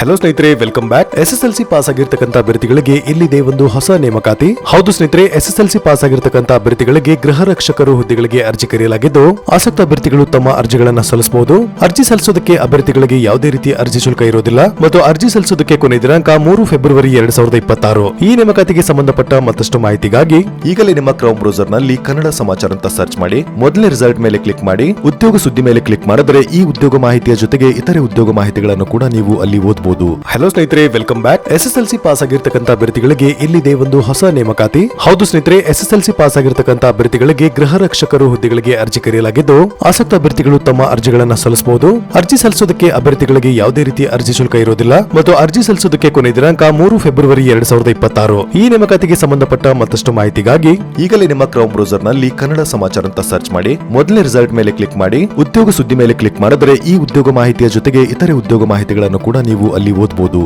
Hello ಸ್ನೇಹಿತರೆ welcome back S S L C pass ಆಗಿರ್ತಕ್ಕಂಥ ಅಭ್ಯರ್ಥಿಗಳಿಗೆ ಇಲ್ಲಿದೆ ಒಂದು ಹೊಸ ನೇಮಕಾತಿ. ಹೌದು ಸ್ನೇಹಿತರೆ S S L C pass ಆಗಿರ್ತಕ್ಕಂಥ ಅಭ್ಯರ್ಥಿಗಳಿಗೆ ಗೃಹ ರಕ್ಷಕರು ಹುದ್ದೆಗಳಿಗೆ ಅರ್ಜಿ ಕರೆಯಲಾಗಿದ್ದು, ಆಸಕ್ತ ಅಭ್ಯರ್ಥಿಗಳು ತಮ್ಮ ಅರ್ಜಿಗಳನ್ನು ಸಲ್ಲಿಸಬಹುದು. ಅರ್ಜಿ ಸಲ್ಲಿಸೋದಕ್ಕೆ ಅಭ್ಯರ್ಥಿಗಳಿಗೆ ಯಾವುದೇ ರೀತಿಯ ಅರ್ಜಿ ಶುಲ್ಕ ಇರೋದಿಲ್ಲ ಮತ್ತು ಅರ್ಜಿ ಸಲ್ಲಿಸೋದಕ್ಕೆ ಕೊನೆ ದಿನಾಂಕ ಮೂರು ಫೆಬ್ರವರಿ ಎರಡ್ ಸಾವಿರದ ಇಪ್ಪತ್ತಾರು. ಈ ನೇಮಕಾತಿಗೆ ಸಂಬಂಧಪಟ್ಟ ಮತ್ತಷ್ಟು ಮಾಹಿತಿಗಾಗಿ ಈಗಲೇ ನಿಮ್ಮ ಕ್ರೌಮ್ ಬ್ರೌಸರ್ನಲ್ಲಿ ಕನ್ನಡ ಸಮಾಚಾರ ಅಂತ ಸರ್ಚ್ ಮಾಡಿ, ಮೊದಲನೇ ರಿಸಲ್ಟ್ ಮೇಲೆ ಕ್ಲಿಕ್ ಮಾಡಿ, ಉದ್ಯೋಗ ಸುದ್ದಿ ಮೇಲೆ ಕ್ಲಿಕ್ ಮಾಡಿದ್ರೆ ಈ ಉದ್ಯೋಗ ಮಾಹಿತಿಯ ಜೊತೆಗೆ ಇತರೆ ಉದ್ಯೋಗ ಮಾಹಿತಿಗಳನ್ನು ಕೂಡ ನೀವು ಅಲ್ಲಿ ಓದಬಹುದು ಹಲೋ ಸ್ನೇಹಿತರೆ welcome back S S L C pass ಆಗಿರ್ತಕ್ಕಂಥ ಅಭ್ಯರ್ಥಿಗಳಿಗೆ ಇಲ್ಲಿದೆ ಒಂದು ಹೊಸ ನೇಮಕಾತಿ. ಹೌದು ಸ್ನೇಹಿತರೆ S S L C pass ಆಗಿರ್ತಕ್ಕಂಥ ಅಭ್ಯರ್ಥಿಗಳಿಗೆ ಗೃಹ ರಕ್ಷಕರು ಹುದ್ದೆಗಳಿಗೆ ಅರ್ಜಿ ಕರೆಯಲಾಗಿದ್ದು, ಆಸಕ್ತ ಅಭ್ಯರ್ಥಿಗಳು ತಮ್ಮ ಅರ್ಜಿಗಳನ್ನ ಸಲ್ಲಿಸಬಹುದು. ಅರ್ಜಿ ಸಲ್ಲಿಸೋದಕ್ಕೆ ಅಭ್ಯರ್ಥಿಗಳಿಗೆ ಯಾವುದೇ ರೀತಿ ಅರ್ಜಿ ಶುಲ್ಕ ಇರೋದಿಲ್ಲ ಮತ್ತು ಅರ್ಜಿ ಸಲ್ಲಿಸೋದಕ್ಕೆ ಕೊನೆ ದಿನಾಂಕ ಮೂರು ಫೆಬ್ರವರಿ ಎರಡ್ ಸಾವಿರದ ಇಪ್ಪತ್ತಾರು. ಈ ನೇಮಕಾತಿಗೆ ಸಂಬಂಧಪಟ್ಟ ಮತ್ತಷ್ಟು ಮಾಹಿತಿಗಾಗಿ ಈಗಲೇ ನಿಮ್ಮ ಕ್ರೌಮ್ ಬ್ರೌಸರ್ನಲ್ಲಿ ಕನ್ನಡ ಸಮಾಚಾರ ಅಂತ ಸರ್ಚ್ ಮಾಡಿ ಮೊದಲನೇ ರಿಸಲ್ಟ್ ಮೇಲೆ ಕ್ಲಿಕ್ ಮಾಡಿ, ಉದ್ಯೋಗ ಸುದ್ದಿ ಮೇಲೆ ಕ್ಲಿಕ್ ಮಾಡಿದ್ರೆ ಈ ಉದ್ಯೋಗ ಮಾಹಿತಿಯ ಜೊತೆಗೆ ಇತರೆ ಉದ್ಯೋಗ ಮಾಹಿತಿಗಳನ್ನು ಕೂಡ ನೀವು ಅಲ್ಲಿ ಓದಬಹುದು